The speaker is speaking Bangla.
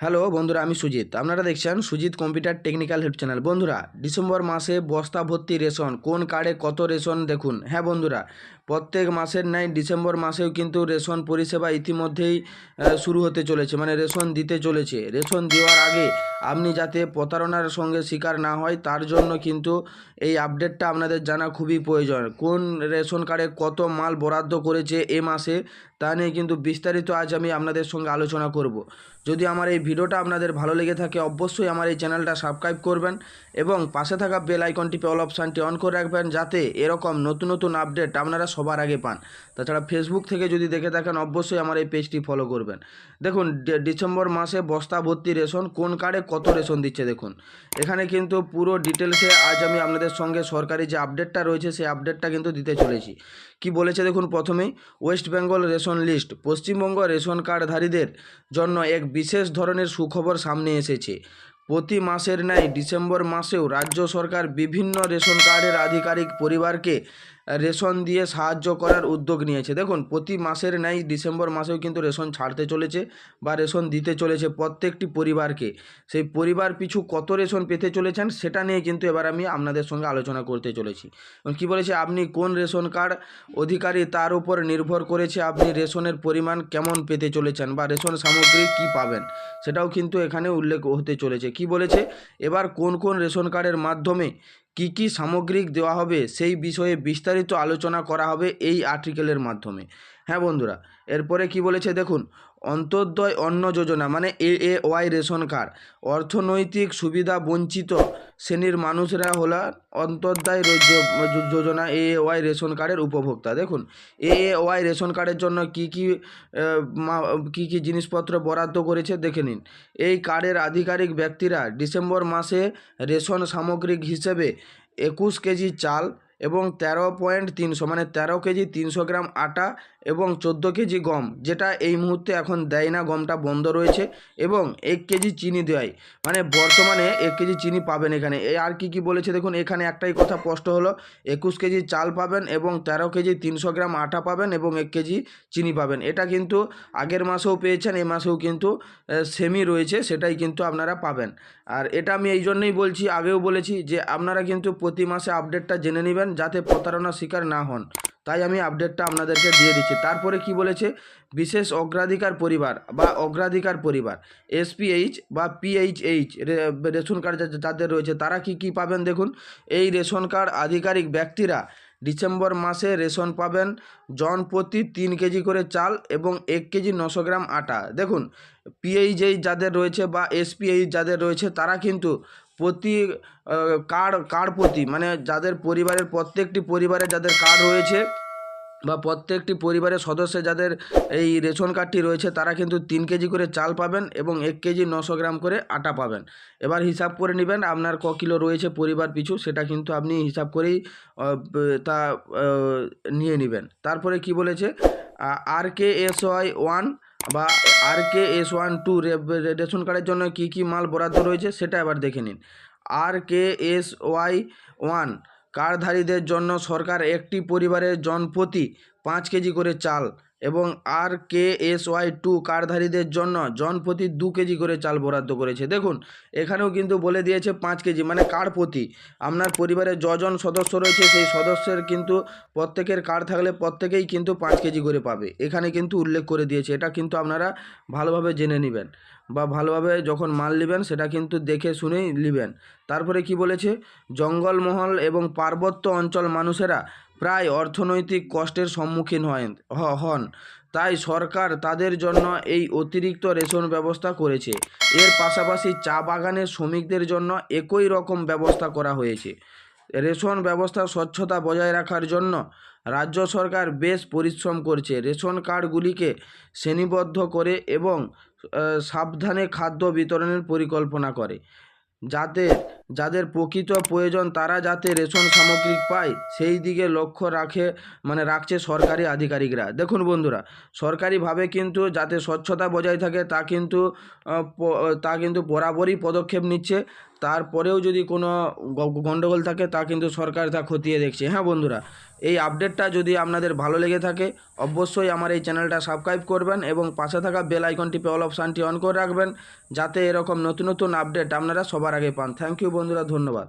হ্যালো বন্ধুরা, আমি সুজিত। আপনারা দেখছেন Sujit computer technical help channel. বন্ধুরা, ডিসেম্বর মাসে বস্তা ভর্তি রেশন, কোন কার্ডে কত রেশন দেখুন। হ্যাঁ বন্ধুরা প্রত্যেক মাসের ন্যায় ডিসেম্বর মাসেও কিন্তু রেশন পরিষেবা ইতিমধ্যেই শুরু হতে চলেছে মানে রেশন দিতে চলেছে। রেশন দেওয়ার আগে আপনি যাতে প্রতারণার সঙ্গে শিকার না হয়, তার জন্য কিন্তু এই আপডেটটা আপনাদের জানা খুবই প্রয়োজন। কোন রেশন কার্ডে কত মাল বরাদ্দ করেছে এ মাসে, তা নিয়ে কিন্তু বিস্তারিত আজ আমি আপনাদের সঙ্গে আলোচনা করব। যদি আমার এই ভিডিওটা আপনাদের ভালো লেগে থাকে, অবশ্যই আমার এই চ্যানেলটা সাবস্ক্রাইব করবেন এবং পাশে থাকা বেল আইকনটি অল অপশানটি অন করে রাখবেন, যাতে এরকম নতুন নতুন আপডেট আপনারা সবার আগে পান। তাছাড়া ফেসবুক থেকে যদি দেখে থাকেন, অবশ্যই আমার এই পেজটি ফলো করবেন। দেখুন ডিসেম্বর মাসে বস্তা ভর্তি রেশন, কোন কার্ডে কত রেশন দিচ্ছে দেখুন। এখানে কিন্তু পুরো ডিটেলসে আজ আমি আপনাদের সঙ্গে সরকারি যে আপডেটটা রয়েছে, সেই আপডেটটা কিন্তু দিতে চলেছি। কি বলেছে দেখুন প্রথমেই? West Bengal ration list Paschimbanga ration কার্ডধারীদের জন্য এক বিশেষ ধরনের সুখবর সামনে এসেছে। প্রতি মাসের ন্যায় ডিসেম্বর মাসেও রাজ্য সরকার বিভিন্ন রেশন কার্ডের আধিকারিক পরিবারকে রেশন দিয়ে সাহায্য করার উদ্যোগ নিয়েছে। দেখুন, প্রতি মাসের ন্যায় ডিসেম্বর মাসেও কিন্তু রেশন ছাড়তে চলেছে বা রেশন দিতে চলেছে প্রত্যেকটি পরিবারকে। সেই পরিবার পিছু কত রেশন পেতে চলেছেন সেটা নিয়ে কিন্তু এবার আমি আপনাদের সঙ্গে আলোচনা করতে চলেছি। কী বলেছে? আপনি কোন রেশন কার্ড অধিকারী তার উপর নির্ভর করেছে? আপনি রেশনের পরিমাণ কেমন পেতে চলেছেন বা রেশন সামগ্রী কি পাবেন? সেটাও কিন্তু এখানে উল্লেখ হতে চলেছে। কি বলেছে? এবার কোন কোন রেশন কার্ডের মাধ্যমে কি কী সামগ্রিক দেওয়া হবে সেই বিষয়ে বিস্তারিত আলোচনা করা হবে এই আর্টিকেলের মাধ্যমে। হ্যাঁ বন্ধুরা, এরপরে কী বলেছে দেখুন অন্তর্দয় অন্ন যোজনা মানে A A Y ration card. অর্থনৈতিক সুবিধা বঞ্চিত শ্রেণির মানুষরা হলো অন্তর্দয় যোজনা এ এ ওয়াই রেশন কার্ডের উপভোক্তা। দেখুন, এ এ ওয়াই রেশন কার্ডের জন্য কি কি কি কি জিনিসপত্র বরাদ্দ করেছে দেখে নিন। এই কার্ডের আধিকারিক ব্যক্তিরা ডিসেম্বর মাসে রেশন সামগ্রিক হিসেবে একুশ কেজি চাল এবং তেরো পয়েন্ট তিনশো মানে তেরো কেজি তিনশো গ্রাম আটা এবং চোদ্দ কেজি গম, যেটা এই মুহূর্তে এখন দেয় না, গমটা বন্ধ রয়েছে এবং এক কেজি চিনি দেয়। মানে বর্তমানে এক কেজি চিনি পাবেন এখানে। এই আর কি কি বলেছে দেখুন, এখানে একটাই কথা স্পষ্ট হলো, একুশ কেজি চাল পাবেন এবং তেরো কেজি তিনশো গ্রাম আটা পাবেন এবং এক কেজি চিনি পাবেন। এটা কিন্তু আগের মাসেও পেয়েছেন এই মাসেও কিন্তু সেমি রয়েছে, সেটাই কিন্তু আপনারা পাবেন। আর এটা আমি এই জন্যই বলছি, আগেও বলেছি যে আপনারা কিন্তু প্রতি মাসে আপডেটটা জেনে নেবেন, যাতে প্রতারণার শিকার না হন। তাই আমি আপডেটটা আপনাদেরকে দিয়ে দিচ্ছি। তারপরে কি বলেছে? বিশেষ অগ্রাধিকার পরিবার বা অগ্রাধিকার পরিবার এসপিএইচ বা পিএইচএইচ রেশন কার্ড যাদের রয়েছে, তারা কি কি পাবেন দেখুন? এই রেশন কার্ড আধিকারিক ব্যক্তিরা ডিসেম্বর মাসে রেশন পাবেন জন প্রতি তিন কেজি করে চাল এবং এক কেজি নশো গ্রাম আটা। দেখুন পিএইচএইচ যাদের রয়েছে বা এসপিএইচ যাদের রয়েছে, তারা কিন্তু প্রতি কার্ড কার্ড প্রতি? মানে যাদের পরিবারের প্রত্যেকটি পরিবারে যাদের কার্ড রয়েছে বা প্রত্যেকটি পরিবারের সদস্য যাদের এই রেশন কার্ডটি রয়েছে, তারা কিন্তু তিন কেজি করে চাল পাবেন এবং এক কেজি নশো গ্রাম করে আটা পাবেন। এবার হিসাব করে নেবেন আপনার ক কিলো রয়েছে পরিবার পিছু, সেটা কিন্তু আপনি হিসাব করেই তা নিয়ে নেবেন। তারপরে কি বলেছে? R K S Y one বা R K S one two ration কার্ডের জন্য কি কি মাল বরাদ্দ রয়েছে সেটা এবার দেখে নিন। R K S Y one কার্ডধারীদের জন্য সরকার একটি পরিবারের জনপ্রতি পাঁচ কেজি করে চাল এবং R K S Y two কার্ডধারীদের জন্য জনপ্রতি দু কেজি করে চাল বরাদ্দ করেছে। দেখুন, এখানেও কিন্তু বলে দিয়েছে পাঁচ কেজি মানে কার্ড প্রতি? আপনার পরিবারে যজন সদস্য রয়েছে, সেই সদস্যের কিন্তু প্রত্যেকের কার্ড থাকলে প্রত্যেকেই কিন্তু পাঁচ কেজি করে পাবে। এখানে কিন্তু উল্লেখ করে দিয়েছে, এটা কিন্তু আপনারা ভালোভাবে জেনে নেবেন বা ভালোভাবে যখন মাল নেবেন সেটা কিন্তু দেখে শুনেই নেবেন। তারপরে কি বলেছে? জঙ্গলমহল এবং পার্বত্য অঞ্চল মানুষেরা প্রায় অর্থনৈতিক কষ্টের সম্মুখীন হয় হন। তাই সরকার তাদের জন্য এই অতিরিক্ত রেশন ব্যবস্থা করেছে। এর পাশাপাশি চা বাগানের শ্রমিকদের জন্য একই রকম ব্যবস্থা করা হয়েছে। রেশন ব্যবস্থা স্বচ্ছতা বজায় রাখার জন্য রাজ্য সরকার বেশ পরিশ্রম করছে। রেশন কার্ডগুলিকে শ্রেণীবদ্ধ করে এবং সাবধানে খাদ্য বিতরণের পরিকল্পনা করে। যাতে যাদের প্রকৃত প্রয়োজন তারা যাতে রেশন সামগ্রী পায়, সেই দিকে লক্ষ্য রাখে মানে রাখছে সরকারি আধিকারিকরা। দেখুন বন্ধুরা, সরকারিভাবে কিন্তু যাতে স্বচ্ছতা বজায় থাকে তা কিন্তু তা কিন্তু বরাবরই পদক্ষেপ নিচ্ছে। তারপরেও যদি কোনো গণ্ডগোল থাকে তা কিন্তু সরকার তা খতিয়ে দেখছে। হ্যাঁ বন্ধুরা এই আপডেটটা যদি আপনাদের ভালো লেগে থাকে, অবশ্যই আমার এই চ্যানেলটা সাবস্ক্রাইব করবেন এবং পাশে থাকা বেল আইকনটি অল অপশানটি অন করে রাখবেন, যাতে এরকম নতুন নতুন আপডেট আপনারা সবার আগে পান। থ্যাংক ইউ বন্ধুরা, ধন্যবাদ।